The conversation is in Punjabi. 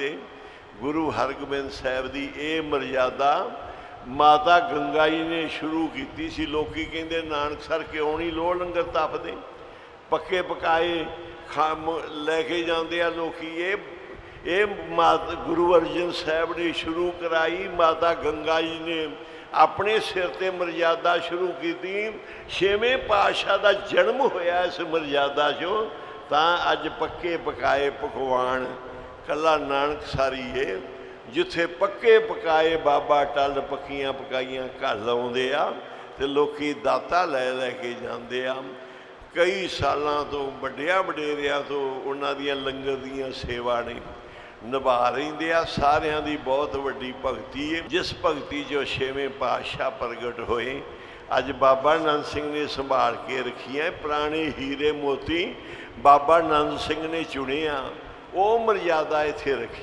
ਦੇ ਗੁਰੂ ਹਰਗੋਬਿੰਦ ਸਾਹਿਬ ਦੀ ਇਹ ਮਰਜ਼ਾਦਾ ਮਾਤਾ ਗੰਗਾ ਜੀ ਨੇ ਸ਼ੁਰੂ ਕੀਤੀ ਸੀ। ਲੋਕੀ ਕਹਿੰਦੇ ਨਾਨਕਸਰ ਕਿਉਂ ਨਹੀਂ ਲੋਹ ਲੰਗਰ ਤਪਦੇ? ਪੱਕੇ ਪਕਾਏ ਖਾਮ ਲੈ ਕੇ ਜਾਂਦੇ ਆ ਲੋਕੀ। ਇਹ ਇਹ ਮਾਤ, ਗੁਰੂ ਅਰਜਨ ਸਾਹਿਬ ਨੇ ਸ਼ੁਰੂ ਕਰਾਈ। ਮਾਤਾ ਗੰਗਾ ਜੀ ਨੇ ਆਪਣੇ ਸਿਰ ਤੇ ਮਰਜ਼ਾਦਾ ਸ਼ੁਰੂ ਕੀਤੀ। ਛੇਵੇਂ ਪਾਤਸ਼ਾਹ ਦਾ ਜਨਮ ਹੋਇਆ ਇਸ ਮਰਜ਼ਾਦਾ 'ਚੋਂ। ਤਾਂ ਅੱਜ ਪੱਕੇ ਪਕਾਏ ਪਕਵਾਨ ਕੱਲਾ ਨਾਨਕ ਸਾਰੀ ਏ, ਜਿੱਥੇ ਪੱਕੇ ਪਕਾਏ ਬਾਬਾ ਟੱਲ ਪੱਕੀਆਂ ਪਕਾਈਆਂ ਘਰ ਲਾਉਂਦੇ ਆ ਤੇ ਲੋਕੀ ਦਾਤਾ ਲੈ ਲੈ ਕੇ ਜਾਂਦੇ ਆ। ਕਈ ਸਾਲਾਂ ਤੋਂ, ਵੱਡਿਆਂ ਵਡੇਰਿਆਂ ਤੋਂ ਉਹਨਾਂ ਦੀਆਂ ਲੰਗਰ ਦੀਆਂ ਸੇਵਾ ਨੇ। ਨਿਭਾ ਰਹਿੰਦੇ ਆ, ਸਾਰਿਆਂ ਦੀ ਬਹੁਤ ਵੱਡੀ ਭਗਤੀ ਹੈ ਜਿਸ ਭਗਤੀ 'ਚ ਛੇਵੇਂ ਪਾਤਸ਼ਾਹ ਪ੍ਰਗਟ ਹੋਏ। ਅੱਜ ਬਾਬਾ ਨੰਦ ਸਿੰਘ ਨੇ ਸੰਭਾਲ ਕੇ ਰੱਖੀਆਂ ਪੁਰਾਣੇ ਹੀਰੇ ਮੋਤੀ ਬਾਬਾ ਨੰਦ ਸਿੰਘ ਨੇ ਚੁਣੇ ਆ। ਉਹ ਮਰਜ਼ਾਦਾ ਇੱਥੇ ਰੱਖੀ।